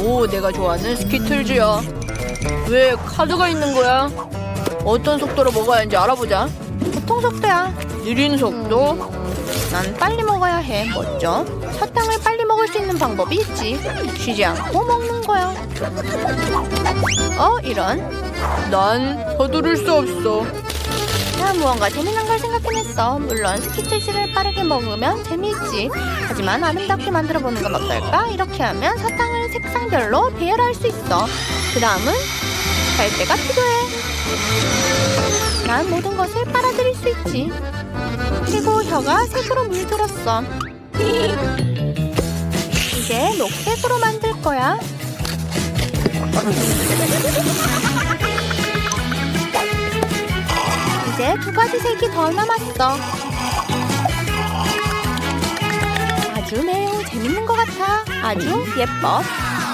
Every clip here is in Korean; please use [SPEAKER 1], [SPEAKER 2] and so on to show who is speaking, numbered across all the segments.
[SPEAKER 1] 오, 내가 좋아하는 스키틀즈야. 왜 카드가 있는 거야? 어떤 속도로 먹어야 하는지 알아보자.
[SPEAKER 2] 보통 속도야.
[SPEAKER 1] 느린 속도?
[SPEAKER 2] 난 빨리 먹어야 해. 멋져. 사탕을 빨리 먹을 수 있는 방법이 있지. 쉬지 않고 먹는 거야. 어, 이런.
[SPEAKER 1] 난 서두를 수 없어.
[SPEAKER 2] 나 무언가 재미난 걸 생각해냈어. 물론 스키틀즈를 빠르게 먹으면 재미있지. 하지만 아름답게 만들어보는 건 어떨까? 이렇게 하면 사탕을 색상별로 배열할 수 있어. 그 다음은 갈대가 필요해. 난 모든 것을 빨아들일 수 있지. 그리고 혀가 색으로 물들었어. 이제 녹색으로 만들 거야. 이제 두 가지 색이 더 남았어. 아주 매우 재밌는 것 같아. 아주 예뻐.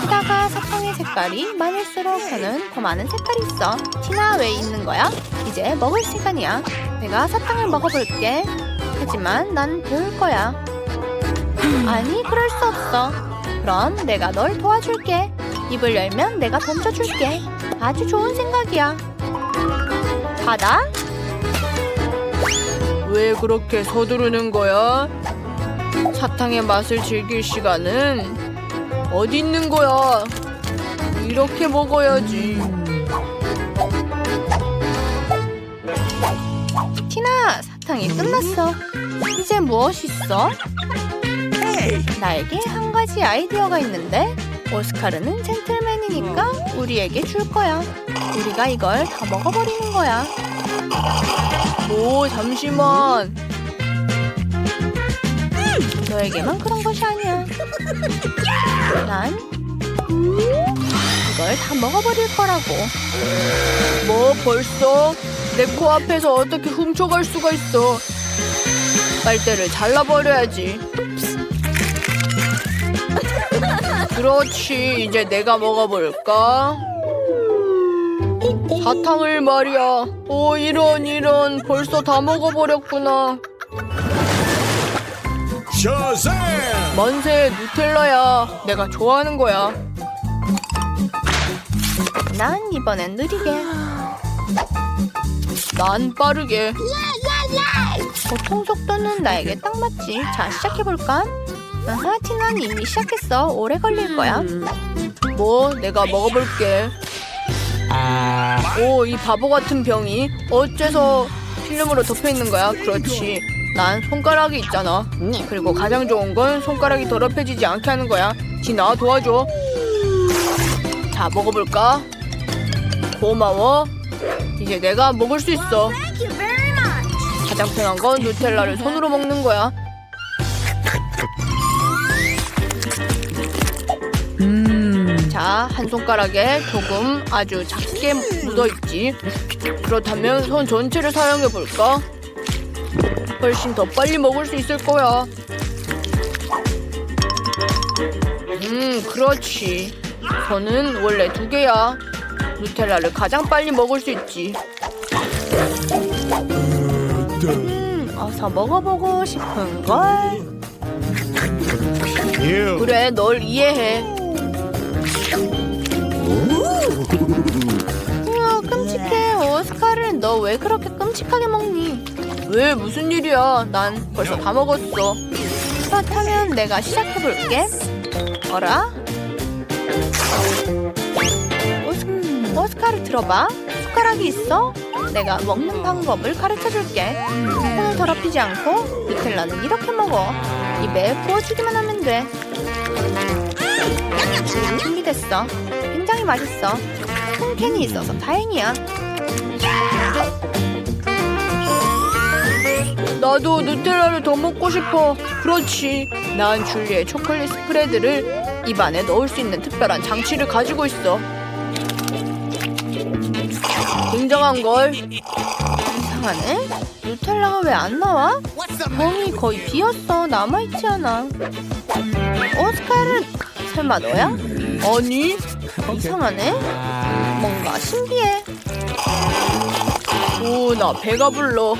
[SPEAKER 2] 게다가 사탕의 색깔이 많을수록 저는 더 많은 색깔이 있어. 티나 왜 있는 거야? 이제 먹을 시간이야. 내가 사탕을 먹어볼게. 하지만 난 배울 거야. 아니, 그럴 수 없어. 그럼 내가 널 도와줄게. 입을 열면 내가 던져줄게. 아주 좋은 생각이야. 받아.
[SPEAKER 1] 왜 그렇게 서두르는 거야? 사탕의 맛을 즐길 시간은 어디 있는 거야? 이렇게 먹어야지.
[SPEAKER 2] 티나, 사탕이 끝났어. 이제 무엇이 있어? 나에게 한 가지 아이디어가 있는데 오스카르는 젠틀맨이니까 우리에게 줄 거야. 우리가 이걸 다 먹어버리는 거야.
[SPEAKER 1] 오, 잠시만.
[SPEAKER 2] 너에게만 그런 것이 아니야. 난 이걸 다 먹어버릴 거라고.
[SPEAKER 1] 뭐 벌써? 내 코앞에서 어떻게 훔쳐갈 수가 있어? 빨대를 잘라버려야지. 그렇지, 이제 내가 먹어볼까? 사탕을 말이야. 오, 이런, 이런. 벌써 다 먹어버렸구나.
[SPEAKER 3] Shazam!
[SPEAKER 1] 만세, 누텔라야. 내가 좋아하는 거야.
[SPEAKER 2] 난 이번엔 느리게.
[SPEAKER 1] 난 빠르게.
[SPEAKER 2] 보통 속도는 나에게 딱 맞지. 자, 시작해볼까? 아하, 티나는 이미 시작했어. 오래 걸릴 거야.
[SPEAKER 1] 뭐, 내가 먹어볼게. 오, 이 바보 같은 병이 어째서 필름으로 덮여 있는 거야? 그렇지. 난 손가락이 있잖아. 그리고 가장 좋은 건 손가락이 더럽혀지지 않게 하는 거야. 지나 도와줘. 자, 먹어볼까? 고마워. 이제 내가 먹을 수 있어. 가장 편한 건 누텔라를 손으로 먹는 거야. 자, 한 손가락에 조금 아주 작게 묻어 있지. 그렇다면 손 전체를 사용해 볼까? 훨씬 더 빨리 먹을 수 있을 거야. 음, 그렇지. 저는 원래 두 개야. 누텔라를 가장 빨리 먹을 수 있지.
[SPEAKER 2] 음, 어서 먹어보고 싶은 걸.
[SPEAKER 1] 그래, 널 이해해.
[SPEAKER 2] 너 왜 그렇게 끔찍하게 먹니?
[SPEAKER 1] 왜 무슨 일이야? 난 벌써 다 먹었어.
[SPEAKER 2] 그렇다면 내가 시작해볼게. 어라? 오스, 오스카를 들어봐. 숟가락이 있어? 내가 먹는 방법을 가르쳐줄게. 손을 더럽히지 않고 누텔라는 이렇게 먹어. 입에 부어주기만 하면 돼. 준비됐어. 굉장히 맛있어. 큰 캔이 있어서 다행이야.
[SPEAKER 1] 나도 누텔라를 더 먹고 싶어. 그렇지. 난 줄리의 초콜릿 스프레드를 입안에 넣을 수 있는 특별한 장치를 가지고 있어. 굉장한 걸.
[SPEAKER 2] 이상하네. 누텔라가 왜 안 나와? 병이 거의 비었어. 남아있지 않아. 오스카르 설마 너야?
[SPEAKER 1] 아니,
[SPEAKER 2] 이상하네. 뭔가 신기해.
[SPEAKER 1] 오, 나 배가 불러.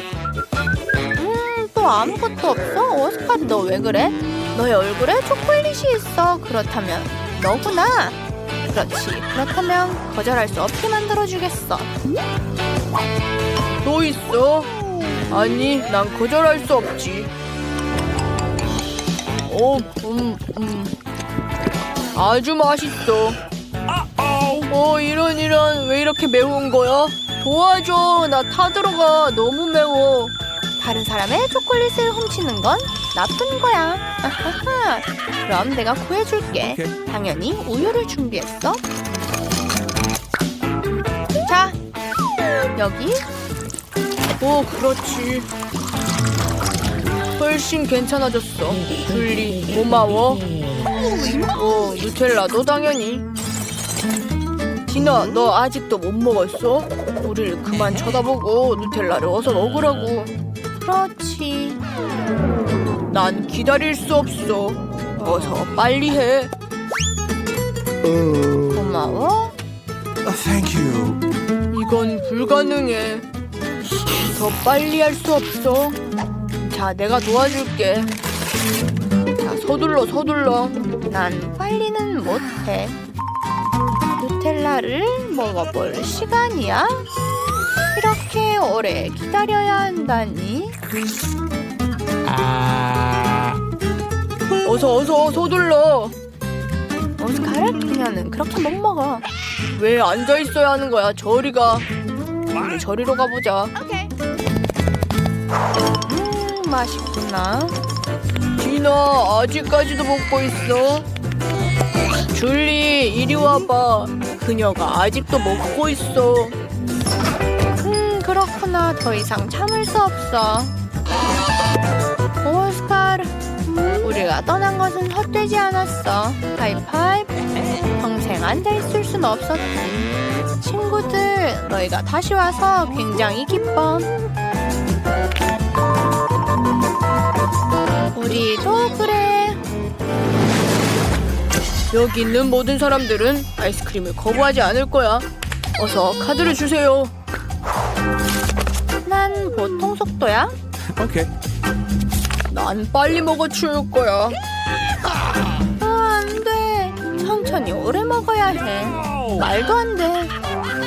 [SPEAKER 2] 아무것도 없어? 오스카르 너왜 그래? 너의 얼굴에 초콜릿이 있어. 그렇다면 너구나. 그렇지. 그렇다면 거절할 수 없게 만들어주겠어.
[SPEAKER 1] 또 있어? 아니, 난 거절할 수 없지. 오, 음, 음. 아주 맛있어. 어, 이런, 이런, 왜 이렇게 매운 거야? 도와줘. 나 타들어가. 너무 매워.
[SPEAKER 2] 다른 사람의 초콜릿을 훔치는 건 나쁜 거야. 아하하. 그럼 내가 구해줄게. 당연히 우유를 준비했어. 자, 여기
[SPEAKER 1] 오, 그렇지. 훨씬 괜찮아졌어. 줄리, 고마워. 어, 누텔라도 당연히. 디나, 너 아직도 못 먹었어? 우리를 그만 쳐다보고 누텔라를 어서 먹으라고.
[SPEAKER 2] 그렇지.
[SPEAKER 1] 난 기다릴 수 없어. 어서 빨리 해.
[SPEAKER 2] 고마워.
[SPEAKER 3] Thank you.
[SPEAKER 1] 이건 불가능해. 더 빨리 할 수 없어. 자, 내가 도와줄게. 자, 서둘러, 서둘러.
[SPEAKER 2] 난 빨리는 못해. 누텔라를 먹어볼 시간이야? 이렇게 오래 기다려야 한다니?
[SPEAKER 1] 어서, 어서, 서둘러.
[SPEAKER 2] 오스카를 그녀는 그렇게 못 먹어.
[SPEAKER 1] 왜 앉아 있어야 하는 거야? 저리가. 우리 저리로 가보자.
[SPEAKER 2] 음, 맛있구나.
[SPEAKER 1] 디나, 아직까지도 먹고 있어. 줄리, 이리 와봐. 그녀가 아직도 먹고 있어.
[SPEAKER 2] 더 이상 참을 수 없어. 오스카르, 우리가 떠난 것은 헛되지 않았어. 하이파이브. 평생 앉아 있을 순 없었지. 친구들, 너희가 다시 와서 굉장히 기뻐. 우리도 그래.
[SPEAKER 1] 여기 있는 모든 사람들은 아이스크림을 거부하지 않을 거야. 어서 카드를 주세요.
[SPEAKER 2] 난 보통 속도야.
[SPEAKER 3] Okay.
[SPEAKER 1] 난 빨리 먹어 치울 거야.
[SPEAKER 2] 아, 안 돼. 천천히 오래 먹어야 해. 말도 안 돼.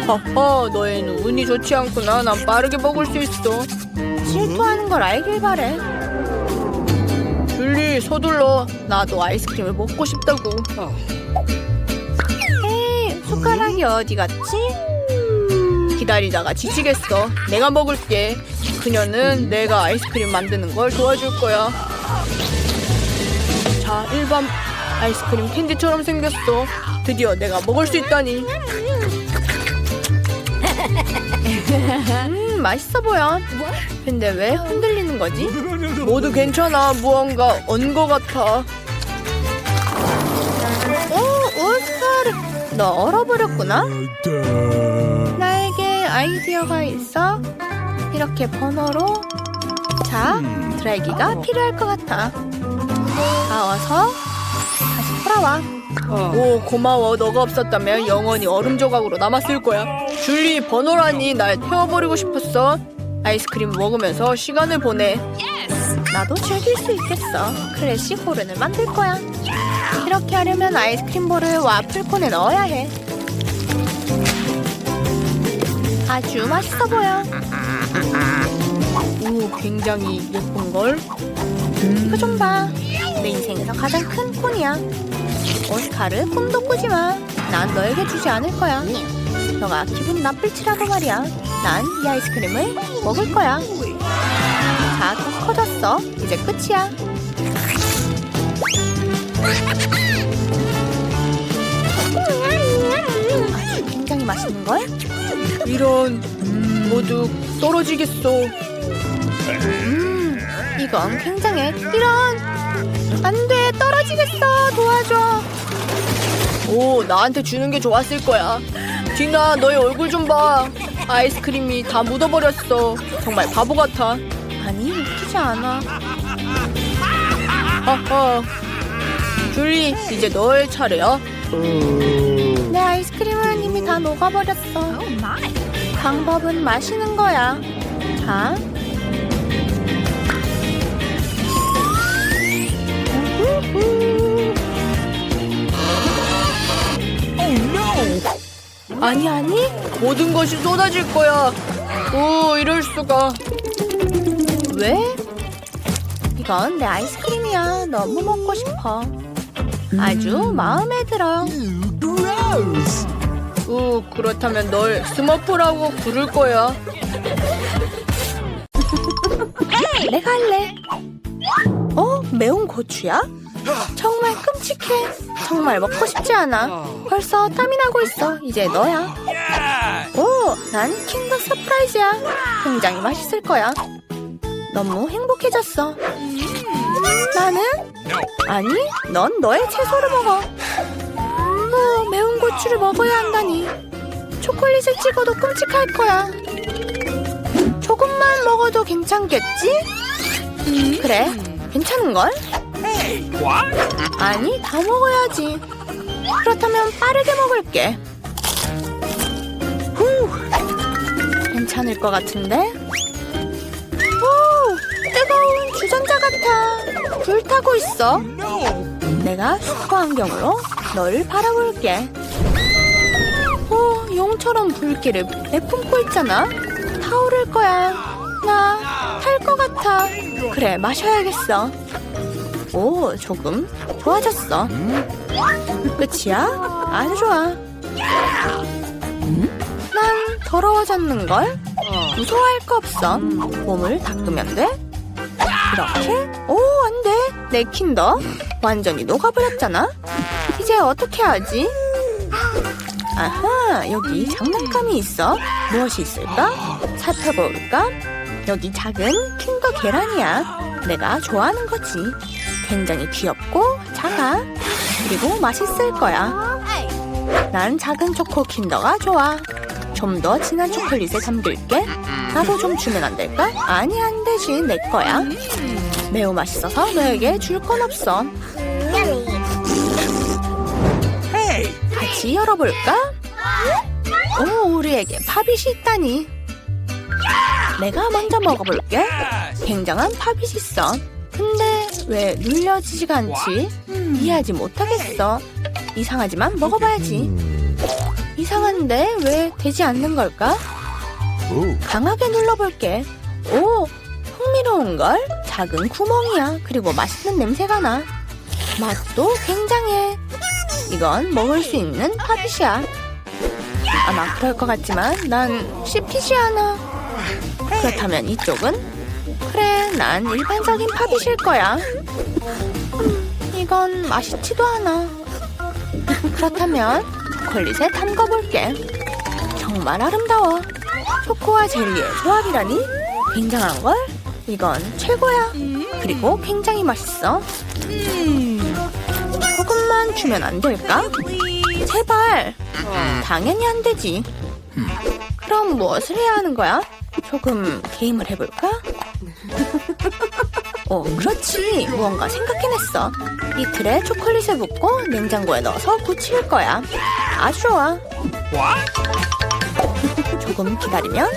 [SPEAKER 1] 하하, 너희는 운이 좋지 않구나. 난 빠르게 먹을 수 있어.
[SPEAKER 2] 질투하는 걸 알길 바래.
[SPEAKER 1] 줄리, 서둘러. 나도 아이스크림을 먹고 싶다고.
[SPEAKER 2] 에이, 숟가락이 어디 갔지?
[SPEAKER 1] 기다리다가 지치겠어. 내가 먹을게. 그녀는 내가 아이스크림 만드는 걸 도와줄 거야. 자, 일반 아이스크림 캔디처럼 생겼어. 드디어 내가 먹을 수 있다니.
[SPEAKER 2] 음, 맛있어 보여. 근데 왜 흔들리는 거지?
[SPEAKER 1] 모두 괜찮아. 무언가 언 거 같아.
[SPEAKER 2] 오, 오스카르. 너 얼어버렸구나? 아이디어가 있어. 이렇게 번호로. 자, 드라이기가 필요할 것 같아. 다 어서 다시 돌아와.
[SPEAKER 1] 오, 고마워. 너가 없었다면 영원히 얼음 조각으로 남았을 거야. 줄리, 번호라니 날 태워버리고 싶었어. 아이스크림 먹으면서 시간을 보내.
[SPEAKER 2] 나도 즐길 수 있겠어. 크래시 호른을 만들 거야. 이렇게 하려면 아이스크림 볼을 와플콘에 넣어야 해. 아주 맛있어 보여.
[SPEAKER 1] 오, 굉장히 예쁜걸?
[SPEAKER 2] 이거 좀 봐. 내 인생에서 가장 큰 콘이야. 오스카르 꿈도 꾸지 마. 난 너에게 주지 않을 거야. 너가 기분 나쁠지라도 말이야. 난 이 아이스크림을 먹을 거야. 자, 더 커졌어. 이제 끝이야. 아주 굉장히 맛있는 걸?
[SPEAKER 1] 이런 모두 떨어지겠어.
[SPEAKER 2] 음, 이건 굉장해. 이런 안 돼, 떨어지겠어. 도와줘.
[SPEAKER 1] 오, 나한테 주는 게 좋았을 거야. 디나, 너의 얼굴 좀 봐. 아이스크림이 다 묻어버렸어. 정말 바보 같아.
[SPEAKER 2] 아니, 웃기지 않아.
[SPEAKER 1] 하하. 줄리, 이제 너의 차례야.
[SPEAKER 2] 내 아이스크림은 이미 다 녹아버렸어. 방법은 마시는 거야. 자. 우후후. 아니 아니
[SPEAKER 1] 모든 것이 쏟아질 거야. 오, 이럴 수가.
[SPEAKER 2] 왜? 이건 내 아이스크림이야. 너무 먹고 싶어. 아주 마음에 들어.
[SPEAKER 1] 우, 그렇다면 널 스머프라고 부를 거야.
[SPEAKER 2] 내가 할래. 어? 매운 고추야? 정말 끔찍해. 정말 먹고 싶지 않아. 벌써 땀이 나고 있어. 이제 너야. 오, 난 킹더 서프라이즈야. 굉장히 맛있을 거야. 너무 행복해졌어. 나는? 아니, 넌 너의 채소를 먹어. 고추를 먹어야 한다니. 초콜릿을 찍어도 끔찍할 거야. 조금만 먹어도 괜찮겠지? 그래, 괜찮은걸? 아니, 다 먹어야지. 그렇다면 빠르게 먹을게. 후, 괜찮을 것 같은데? 오, 뜨거운 주전자 같아. 불타고 있어. 내가 슈퍼 안경으로 너를 바라볼게. 오, 용처럼 불길을 내뿜고 있잖아. 타오를 거야. 나 탈 것 같아. 그래, 마셔야겠어. 오, 조금 좋아졌어. 끝이야? 아주 좋아. 난 더러워졌는걸? 무서워할 거 없어. 몸을 닦으면 돼? 이렇게? 오, 안 돼. 내 킨더 완전히 녹아버렸잖아. 이제 어떻게 하지? 아하, 여기 장난감이 있어. 무엇이 있을까? 살펴볼까? 여기 작은 킨더 계란이야. 내가 좋아하는 거지. 굉장히 귀엽고 작아. 그리고 맛있을 거야. 난 작은 초코 킨더가 좋아. 좀 더 진한 초콜릿에 잠길게. 나도 좀 주면 안 될까? 아니, 안 되지. 내 거야. 매우 맛있어서 너에게 줄 건 없어. 같이 열어볼까? 오, 우리에게 팝잇이 있다니. 내가 먼저 먹어볼게. 굉장한 팝잇이 있어. 근데 왜 눌려지지가 않지? 이해하지 못하겠어. 이상하지만 먹어봐야지. 이상한데 왜 되지 않는 걸까? 강하게 눌러볼게. 오, 흥미로운걸? 작은 구멍이야. 그리고 맛있는 냄새가 나. 맛도 굉장해. 이건 먹을 수 있는 팥이야. 아마 그럴 것 같지만 난 씹히지 않아. 그렇다면 이쪽은? 그래, 난 일반적인 팥이실 거야. 음, 이건 맛있지도 않아. 그렇다면 초콜릿에 담궈볼게. 정말 아름다워. 초코와 젤리의 조합이라니? 굉장한걸? 이건 최고야. 그리고 굉장히 맛있어. 조금만 주면 안 될까? 제발. 당연히 안 되지. 그럼 무엇을 해야 하는 거야? 조금 게임을 해볼까? 오, 그렇지. 무언가 생각해냈어. 이 틀에 초콜릿을 붓고 냉장고에 넣어서 굳힐 거야. 아주 좋아. 조금 기다리면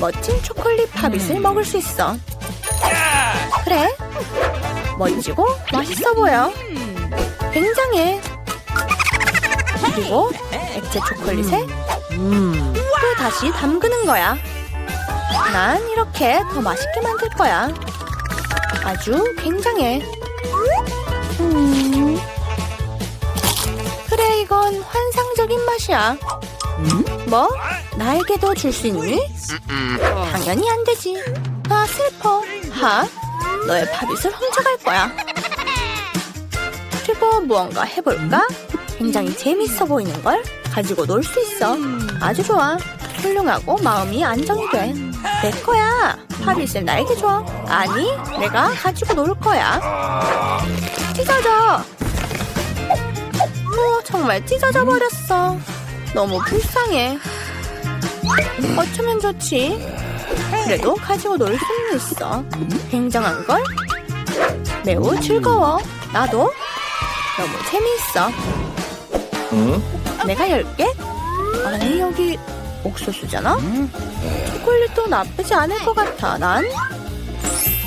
[SPEAKER 2] 멋진 초콜릿 팝잇을 먹을 수 있어. 그래. 멋지고 맛있어 보여. 굉장해. 그리고 액체 초콜릿에 또 다시 담그는 거야. 난 이렇게 더 맛있게 만들 거야. 아주 굉장해. 음. 그래, 이건 환상적인 맛이야. 뭐? 나에게도 줄 수 있니? 당연히 안 되지. 아, 슬퍼. 하? 너의 팝잇을 훔쳐갈 거야. 그리고 무언가 해볼까? 굉장히 재밌어 보이는 걸 가지고 놀 수 있어. 아주 좋아. 훌륭하고 마음이 안정이 돼. 내 거야. 팝잇을 나에게 줘. 아니, 내가 가지고 놀 거야. 찢어져. 오, 정말 찢어져 버렸어. 너무 불쌍해. 어쩌면 좋지? 그래도 가지고 놀 수는 있어. 굉장한 걸? 매우 즐거워. 나도 너무 재미있어. 내가 열게? 아니 여기 옥수수잖아? 초콜릿도 나쁘지 않을 것 같아. 난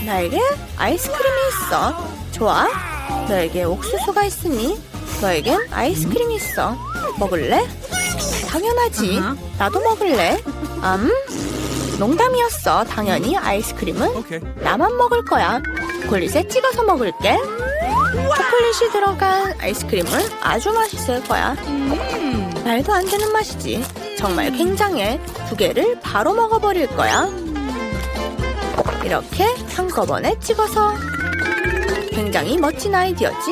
[SPEAKER 2] 나에게 아이스크림이 있어. 좋아. 너에게 옥수수가 있으니 너에겐 아이스크림이 있어. 먹을래? 당연하지. 나도 먹을래. 음, 농담이었어. 당연히 아이스크림은. 나만 먹을 거야. 초콜릿에 찍어서 먹을게. 초콜릿이 들어간 아이스크림은 아주 맛있을 거야. 말도 안 되는 맛이지. 정말 굉장해. 두 개를 바로 먹어버릴 거야. 이렇게 한꺼번에 찍어서 굉장히 멋진 아이디어지?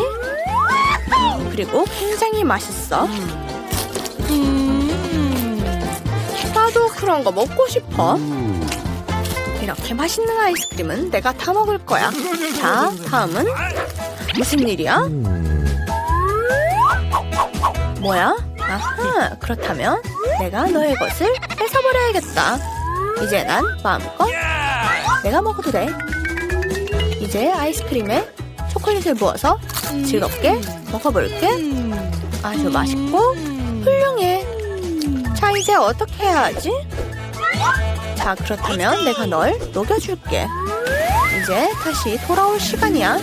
[SPEAKER 2] 그리고 굉장히 맛있어. 나도 그런 거 먹고 싶어. 이렇게 맛있는 아이스크림은 내가 다 먹을 거야. 자, 다음은 무슨 일이야? 뭐야? 아하, 그렇다면 내가 너의 것을 뺏어버려야겠다. 이제 난 마음껏 내가 먹어도 돼. 이제 아이스크림에 초콜릿을 부어서 즐겁게 먹어볼게. 아주 맛있고 훌륭해. 자, 이제 어떻게 해야 하지? 자, 그렇다면 내가 널 녹여줄게. 이제 다시 돌아올 시간이야.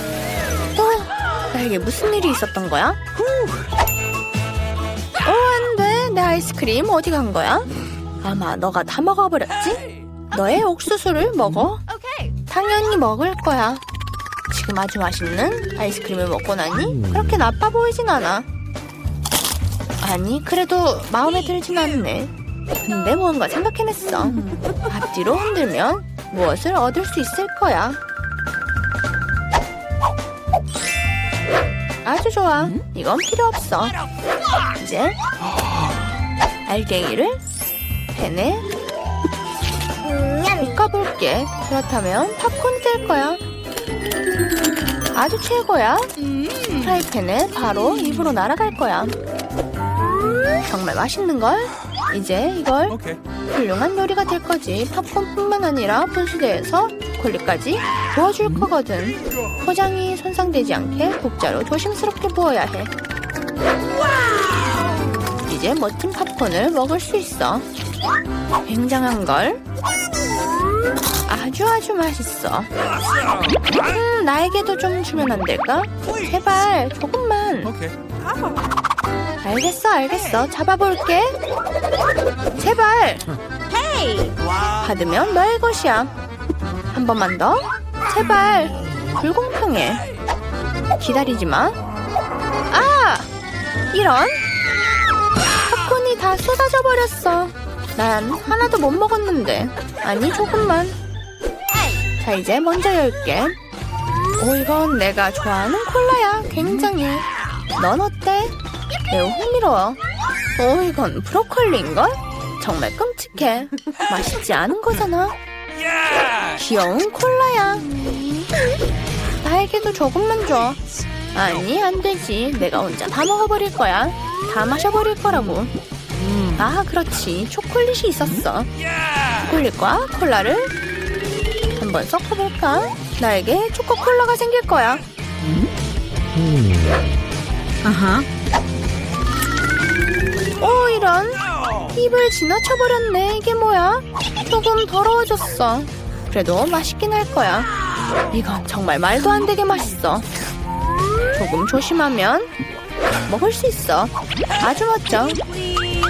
[SPEAKER 2] 어, 나에게 무슨 일이 있었던 거야? 어, 안 돼. 내 아이스크림 어디 간 거야? 아마 너가 다 먹어버렸지? 너의 옥수수를 먹어. 당연히 먹을 거야. 지금 아주 맛있는 아이스크림을 먹고 나니 그렇게 나빠 보이진 않아. 아니, 그래도 마음에 들진 않네. 근데 뭔가 생각해냈어. 앞뒤로 흔들면 무엇을 얻을 수 있을 거야. 아주 좋아. 이건 필요 없어. 이제 알갱이를 팬에 볶아볼게. 그렇다면 팝콘 될 거야. 아주 최고야. 프라이팬에 바로 입으로 날아갈 거야. 정말 맛있는 걸. 이제 이걸. 훌륭한 요리가 될 거지. 팝콘뿐만 아니라 분수대에서 초콜릿까지 부어줄 거거든. 포장이 손상되지 않게 국자로 조심스럽게 부어야 해. 이제 멋진 팝콘을 먹을 수 있어. 굉장한 걸. 아주 아주 맛있어. 음, 나에게도 좀 주면 안 될까? 제발 조금만. 알겠어, 알겠어. 잡아볼게. 제발. 받으면 너의 것이야. 한 번만 더. 제발. 불공평해. 기다리지 마. 아! 이런. 팝콘이 다 쏟아져 버렸어. 난 하나도 못 먹었는데. 아니, 조금만. 자, 이제 먼저 열게. 오, 이건 내가 좋아하는 콜라야. 굉장히. 넌 어때? 매우 흥미로워. 오, 이건 브로콜리인걸? 정말 끔찍해. 맛있지 않은 거잖아. 귀여운 콜라야. 나에게도 조금만 줘. 아니, 안 되지. 내가 혼자 다 먹어버릴 거야. 다 마셔버릴 거라고. 아, 그렇지. 초콜릿이 있었어. 초콜릿과 콜라를 한번 섞어볼까? 나에게 초코콜라가 생길 거야. 오, 이런. 입을 지나쳐버렸네. 이게 뭐야? 조금 더러워졌어. 그래도 맛있긴 할 거야. 이건 정말 말도 안 되게 맛있어. 조금 조심하면 먹을 수 있어. 아주 멋져.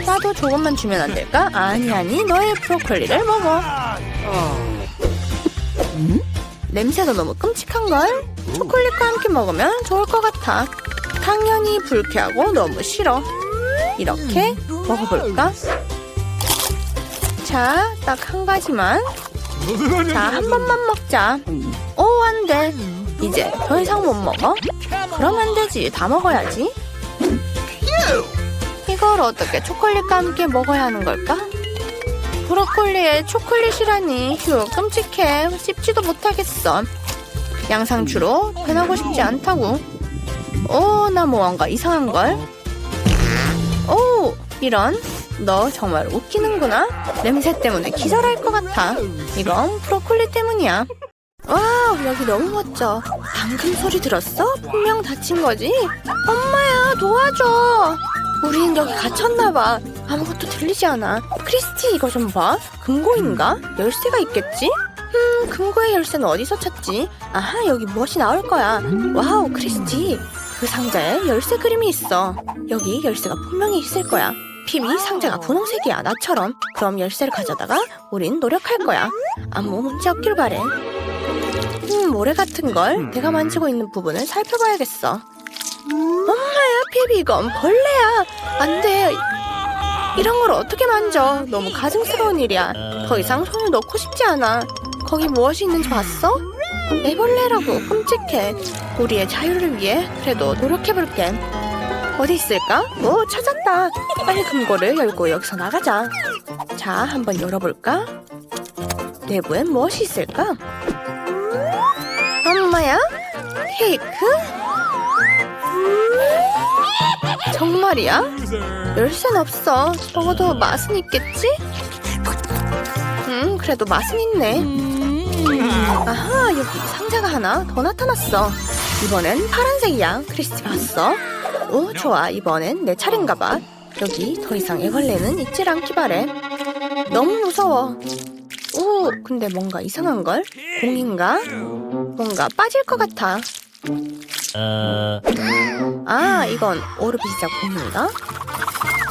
[SPEAKER 2] 나도 조금만 주면 안 될까? 아니, 아니, 너의 브로콜리를 먹어. 음? 냄새가 너무 끔찍한걸? 초콜릿과 함께 먹으면 좋을 것 같아. 당연히 불쾌하고 너무 싫어. 이렇게 먹어볼까? 자, 딱 한 가지만. 자, 한 번만 먹자. 오, 안 돼. 이제 더 이상 못 먹어? 그럼 안 되지. 다 먹어야지. 이걸 어떻게 초콜릿과 함께 먹어야 하는 걸까? 브로콜리에 초콜릿이라니. 휴, 끔찍해. 씹지도 못하겠어. 양상추로 변하고 싶지 않다고. 오, 나 뭔가 이상한걸? 오, 이런. 너 정말 웃기는구나. 냄새 때문에 기절할 것 같아. 이건 브로콜리 때문이야. 와우, 여기 너무 멋져. 방금 소리 들었어? 분명 다친 거지? 엄마야, 도와줘. 우린 여기 갇혔나봐. 아무것도 들리지 않아. 크리스티, 이거 좀 봐. 금고인가? 열쇠가 있겠지? 음, 금고의 열쇠는 어디서 찾지? 아하, 여기 무엇이 나올 거야. 와우, 크리스티. 그 상자에 열쇠 그림이 있어. 여기 열쇠가 분명히 있을 거야. 피비 상자가 분홍색이야 나처럼 그럼 열쇠를 가져다가 우린 노력할 거야. 아무 문제 없길 바래. 음 모래 같은 걸 내가 만지고 있는 부분을 살펴봐야겠어. 엄마야 피비 이건 벌레야. 안돼. 이런 걸 어떻게 만져? 너무 가증스러운 일이야. 더 이상 손을 넣고 싶지 않아. 거기 무엇이 있는지 봤어? 애벌레라고 끔찍해. 우리의 자유를 위해 그래도 노력해볼게 어디 있을까? 오 찾았다 빨리 금고를 열고 여기서 나가자 자 한번 열어볼까? 내부엔 무엇이 있을까? 엄마야? 케이크? 정말이야? 열쇠는 없어 적어도 맛은 있겠지? 음 그래도 맛은 있네 아하 여기 상자가 하나 더 나타났어 이번엔 파란색이야 크리스티 봤어? 오 좋아 이번엔 내 차례인가 봐 여기 더 이상 애벌레는 있질 않기 바래 너무 무서워 오 근데 뭔가 이상한걸? 공인가? 뭔가 빠질 것 같아 아 이건 오르비자 공인가?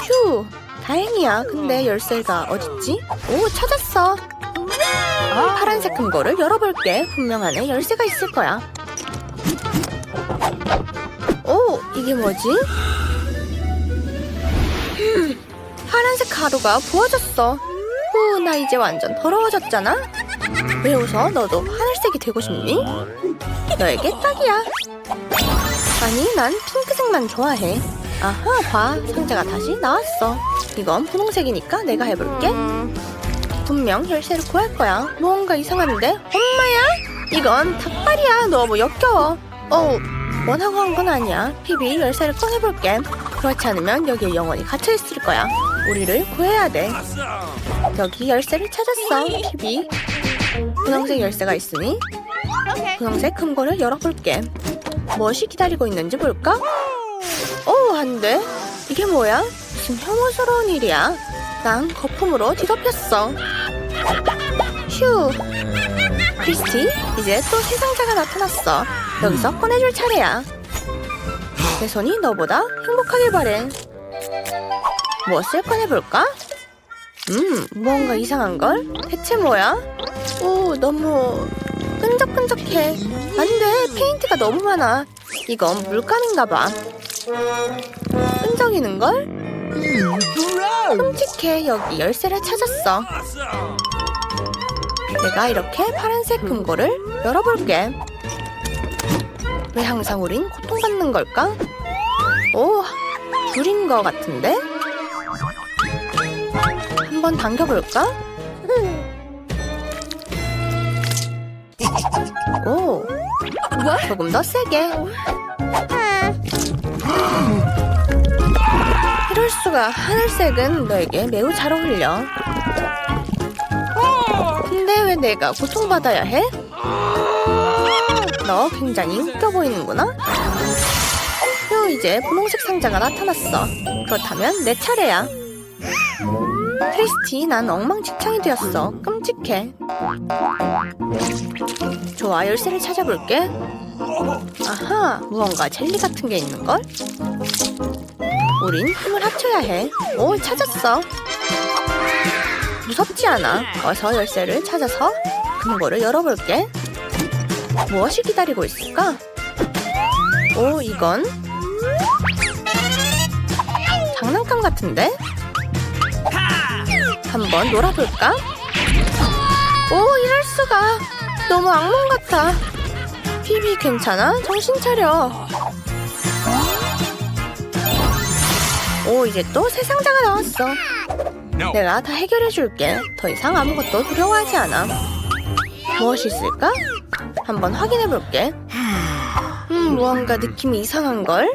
[SPEAKER 2] 휴 다행이야 근데 열쇠가 어딨지? 오 찾았어 파란색 금고를 열어볼게. 분명 안에 열쇠가 있을 거야. 오, 이게 뭐지? 음, 파란색 가루가 부어졌어. 후, 나 이제 완전 더러워졌잖아? 왜 웃어? 너도 하늘색이 되고 싶니? 너에게 딱이야. 아니, 난 핑크색만 좋아해. 아하, 봐. 상자가 다시 나왔어. 이건 분홍색이니까 내가 해볼게. 분명 열쇠를 구할 거야. 뭔가 이상한데? 엄마야? 이건 닭발이야. 너무 역겨워. 어우, 원하고 한건 아니야. 피비 열쇠를 꺼내볼게. 그렇지 않으면 여기에 영원히 갇혀 있을 거야. 우리를 구해야 돼. 여기 열쇠를 찾았어. 피비. 분홍색 열쇠가 있으니 분홍색 금고를 열어볼게. 무엇이 기다리고 있는지 볼까? 오, 안 돼. 이게 뭐야? 무슨 혐오스러운 일이야. 난 거품으로 뒤덮였어. 휴. 크리스티, 이제 또 새 상자가 나타났어. 여기서 꺼내줄 차례야. 내 손이 너보다 행복하길 바래. 무엇을 꺼내볼까? 음, 뭔가 이상한걸? 대체 뭐야? 오, 너무 끈적끈적해. 안 돼, 페인트가 너무 많아. 이건 물감인가 봐. 끈적이는걸? 끔찍해 여기 열쇠를 찾았어 내가 이렇게 파란색 금고를 열어볼게 왜 항상 우린 고통받는 걸까? 오 불인 것 같은데? 한번 당겨볼까? 오 조금 더 세게 이럴 수가 하늘색은 너에게 매우 잘 어울려. 근데 왜 내가 고통받아야 해? 너 굉장히 웃겨 보이는구나. 휴, 이제 분홍색 상자가 나타났어. 그렇다면 내 차례야. 크리스티, 난 엉망진창이 되었어. 끔찍해. 좋아, 열쇠를 찾아볼게. 아하, 무언가 젤리 같은 게 있는걸? 우린 힘을 합쳐야 해. 오, 찾았어. 무섭지 않아. 어서 열쇠를 찾아서 금고를 열어볼게. 무엇이 기다리고 있을까? 오, 이건 장난감 같은데? 한번 놀아볼까? 오, 이럴 수가. 너무 악몽 같아. 피비 괜찮아? 정신 차려. 오, 이제 또새 상자가 나왔어. 내가 다 해결해 줄게. 더 이상 아무것도 두려워하지 않아. 무엇이 있을까? 한번 확인해 볼게. 음, 무언가 느낌이 이상한 걸.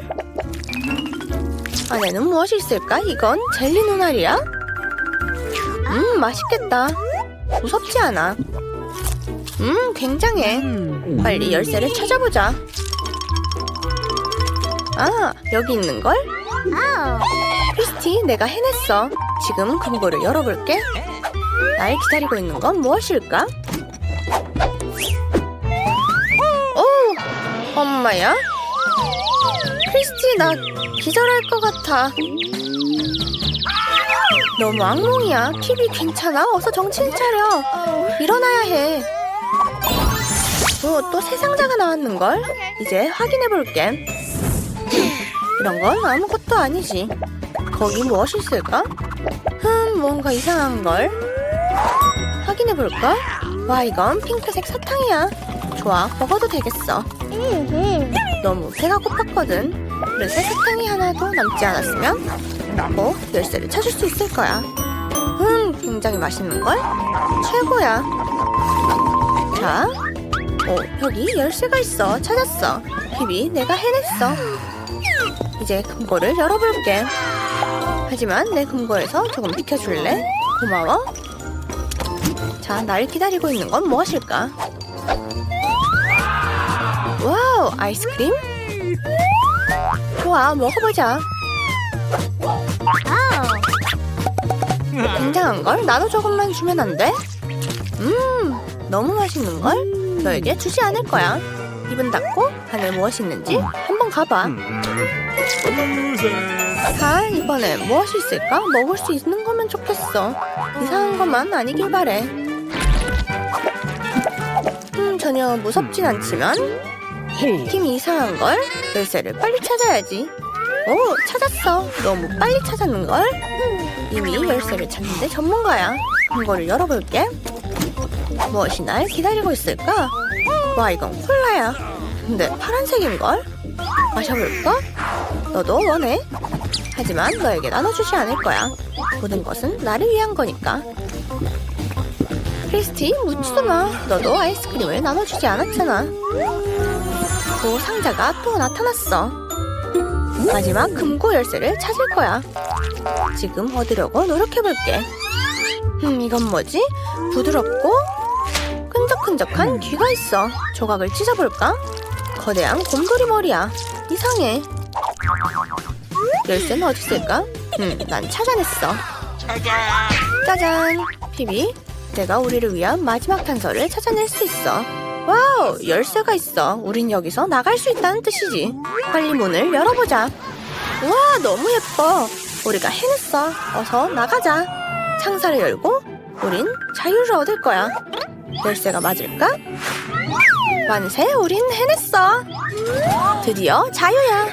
[SPEAKER 2] 안에는 무엇이 있을까? 이건 젤리 눈알이야? 음, 맛있겠다. 무섭지 않아. 음, 굉장해. 빨리 열쇠를 찾아보자. 아, 여기 있는 걸? 크리스티, 내가 해냈어. 지금 금고를 열어볼게. 날 기다리고 있는 건 무엇일까? 오, 엄마야? 크리스티, 나 기절할 것 같아. 너무 악몽이야. 피비 괜찮아? 어서 정신 차려. 일어나야 해. 어, 또새 상자가 나왔는걸? 이제 확인해볼게. 이런 건 아무것도 아니지. 거기 무엇이 있을까? 흠, 뭔가 이상한걸? 확인해볼까? 와, 이건 핑크색 사탕이야. 좋아, 먹어도 되겠어. 너무 배가 고팠거든. 그래서 사탕이 하나도 남지 않았으면 어? 열쇠를 찾을 수 있을 거야. 음, 굉장히 맛있는걸? 최고야. 자, 어, 여기 열쇠가 있어. 찾았어. 비비, 내가 해냈어. 이제 금고를 열어볼게. 하지만 내 금고에서 조금 비켜줄래? 고마워. 자, 날 기다리고 있는 건 무엇일까? 와우, 아이스크림? 좋아, 먹어보자. 굉장한 걸 나도 조금만 주면 안 돼? 음, 너무 맛있는 걸? 너에게 주지 않을 거야. 입은 닫고 안에 무엇이 있는지 한번 가봐. 자, 이번에 무엇이 있을까? 먹을 수 있는 거면 좋겠어. 이상한 것만 아니길 바래. 음, 전혀 무섭진 않지만 느낌이 이상한 걸? 열쇠를 빨리 찾아야지. 오, 찾았어. 너무 빨리 찾았는 걸? 이미 열쇠를 찾는데 전문가야. 이거를 열어볼게. 무엇이 날 기다리고 있을까? 와, 이건 콜라야. 근데 파란색인 걸? 마셔볼까? 너도 원해? 하지만 너에게 나눠주지 않을 거야. 모든 것은 나를 위한 거니까. 크리스티, 묻지도 마. 너도 아이스크림을 나눠주지 않았잖아. 그 상자가 또 나타났어. 마지막 금고 열쇠를 찾을 거야. 지금 얻으려고 노력해볼게. 음, 이건 뭐지? 부드럽고 끈적끈적한 귀가 있어. 조각을 찢어볼까? 거대한 곰돌이 머리야. 이상해. 열쇠는 어디 있을까? 음, 난 찾아냈어. 짜잔! 피비, 내가 우리를 위한 마지막 단서를 찾아낼 수 있어. 와우! 열쇠가 있어. 우린 여기서 나갈 수 있다는 뜻이지. 빨리 문을 열어보자. 와, 너무 예뻐. 우리가 해냈어. 어서 나가자. 창사를 열고 우린 자유를 얻을 거야. 열쇠가 맞을까? 만세, 우린 해냈어. 드디어 자유야.